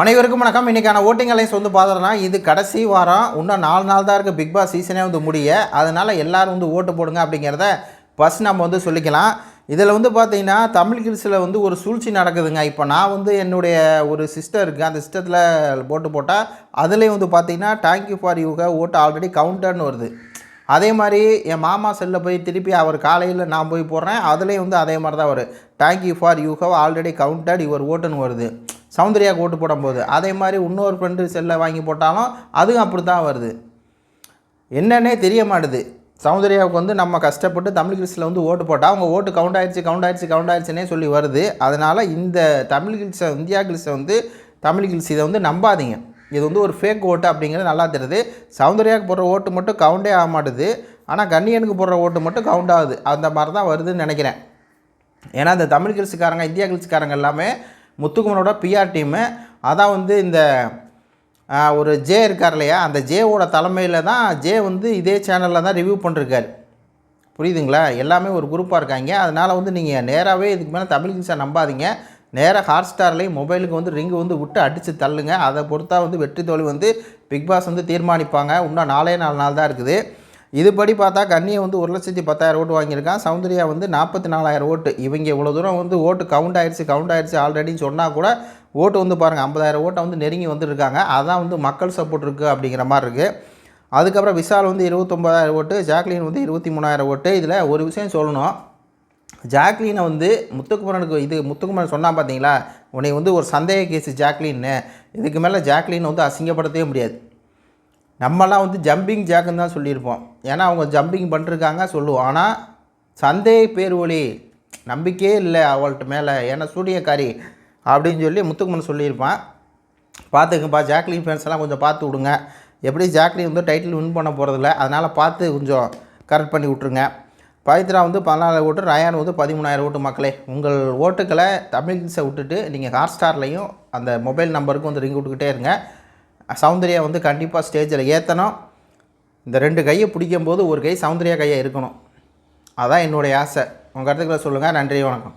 அனைவருக்கும் வணக்கம். இன்றைக்கான ஓட்டிங் அலைன்ஸ் வந்து பார்த்தோன்னா இது கடைசி வாரம். இன்னும் நாலு நாள் தான் இருக்குது பிக் பாஸ் சீசனே வந்து முடிய. அதனால் எல்லாரும் வந்து ஓட்டு போடுங்க அப்படிங்கிறத ஃபஸ்ட் நம்ம வந்து சொல்லிக்கலாம். இதில் வந்து பார்த்தீங்கன்னா தமிழ் கில்ஸில் வந்து ஒரு சூழ்ச்சி நடக்குதுங்க. இப்போ நான் வந்து என்னுடைய ஒரு சிஸ்டர் இருக்குது அந்த சிஸ்டத்தில் போட்டு போட்டால் அதுலேயும் வந்து பார்த்தீங்கன்னா தேங்க்யூ ஃபார் யூக ஓட்டு ஆல்ரெடி கவுண்டர்னு வருது. அதே மாதிரி என் மாமா செல்லில் போய் திருப்பி அவர் காலையில் நான் போய் போடுறேன். அதுலேயும் வந்து அதே மாதிரி தான் வரும் thank you for you have already counted your ஓட்டுன்னு வருது. சௌந்தர்யாவுக்கு ஓட்டு போடும்போது அதே மாதிரி இன்னொரு ஃப்ரெண்டு செல்லை வாங்கி போட்டாலும் அதுவும் அப்படி தான் வருது. என்னன்னே தெரிய மாட்டுது. சௌந்தர்யாவுக்கு வந்து நம்ம கஷ்டப்பட்டு தமிழ் கில்ஸில் வந்து ஓட்டு போட்டால் அவங்க ஓட்டு கவுண்ட் ஆயிடுச்சு கவுண்ட் ஆயிடுச்சு கவுண்ட் ஆயிடுச்சுன்னே சொல்லி வருது. அதனால் இந்த தமிழ் கில்ஸை இந்தியா கில்ஸை வந்து தமிழ் கில்ஸ் இதை வந்து நம்பாதீங்க. இது வந்து ஒரு ஃபேக் ஓட்டு அப்படிங்கிறது நல்லா தெரியுது. சௌந்தர்யாவுக்கு போடுற ஓட்டு மட்டும் கவுண்டே ஆக மாட்டுது. ஆனால் கண்ணியனுக்கு போடுற ஓட்டு மட்டும் கவுண்ட் ஆகுது. அந்த மாதிரி தான் வருதுன்னு நினைக்கிறேன். ஏன்னா இந்த தமிழ் கில்ஸுக்காரங்க இந்தியா கில்ஸுக்காரங்க எல்லாமே முத்துக்குமனோட பிஆர் டீமு அதான் வந்து இந்த ஒரு ஜே இருக்கார் இல்லையா? அந்த ஜேவோட தலைமையில் தான் ஜே வந்து இதே சேனலில் தான் ரிவ்யூ பண்ணிருக்காரு. புரியுதுங்களா? எல்லாமே ஒரு குரூப்பாக இருக்காங்க. அதனால் வந்து நீங்கள் நேராகவே இதுக்கு மேலே தமிழ் கிங்ஸாக நம்பாதீங்க. நேராக ஹாட் ஸ்டார்லேயும் மொபைலுக்கு வந்து ரிங்கு வந்து விட்டு அடித்து தள்ளுங்க. அதை பொறுத்தா வந்து வெற்றி தோல்வி வந்து பிக் பாஸ் வந்து தீர்மானிப்பாங்க. இன்னும் நாலே நாலு நாள் தான் இருக்குது. இதுபடி பார்த்தா கண்ணியை வந்து ஒரு லட்சத்தி பத்தாயிரம் ஓட்டு வாங்கியிருக்கான். சௌந்தர்யா வந்து நாற்பத்தி நாலாயிரம் ஓட்டு. இவங்க இவ்வளோ தூரம் வந்து ஓட்டு கவுண்ட் ஆயிடுச்சு கவுண்ட் ஆயிடுச்சு ஆல்ரெடின்னு சொன்னால் கூட ஓட்டு வந்து பாருங்கள் ஐம்பதாயிரம் ஓட்டை வந்து நெருங்கி வந்துருக்காங்க. அதான் வந்து மக்கள் சப்போர்ட் இருக்குது அப்படிங்கிற மாதிரி இருக்குது அதுக்கப்புறம் விஷால் வந்து இருபத்தொம்பதாயிரம் ஓட்டு ஜாக்லின் வந்து இருபத்தி மூணாயிரம் ஓட்டு. இதில் ஒரு விஷயம் சொல்லணும். ஜாக்லீனை வந்து முத்துக்குமரனுக்கு இது முத்துக்குமரன் சொன்னான் பார்த்தீங்களா உன்னை வந்து ஒரு சந்தேக கேஸ் ஜாக்லின்னு. இதுக்கு மேலே ஜாக்லின் வந்து அசிங்கப்படுத்தவே முடியாது. நம்மலாம் வந்து ஜம்பிங் ஜாக்குன்னு தான் சொல்லியிருப்போம். ஏன்னா அவங்க ஜம்பிங் பண்ணிருக்காங்க சொல்லுவோம். ஆனால் சந்தேக பேர் ஒளி நம்பிக்கையே இல்லை அவள்கிட்ட மேலே. ஏன்னா சூரியக்காரி அப்படின்னு சொல்லி முத்துக்குமன் சொல்லியிருப்பான். பார்த்துக்குப்பா ஜாக்லின் ஃபேன்ஸ் எல்லாம் கொஞ்சம் பார்த்து விடுங்க. எப்படி ஜாக்லின் வந்து டைட்டில் வின் பண்ண போகிறதில்ல அதனால் பார்த்து கொஞ்சம் கரெக்ட் பண்ணி விட்ருங்க பவித்ரா வந்து பதினாலு ஓட்டு ரயான் வந்து பதிமூணாயிரம் ஓட்டு மக்களே. உங்கள் ஓட்டுக்களை தமிழ்ஸை விட்டுட்டு நீங்கள் ஹாட் ஸ்டார்லையும் அந்த மொபைல் நம்பருக்கும் வந்து ரிங் விட்டுக்கிட்டே இருங்க. சௌந்தர்யா வந்து கண்டிப்பாக ஸ்டேஜில் ஏற்றணும் இந்த ரெண்டு கையை பிடிக்கும்போது ஒரு கை சௌந்தர்யா கையை இருக்கணும். அதான் என்னுடைய ஆசை. உங்கள் கருத்துக்களை சொல்லுங்கள் நன்றி வணக்கம்.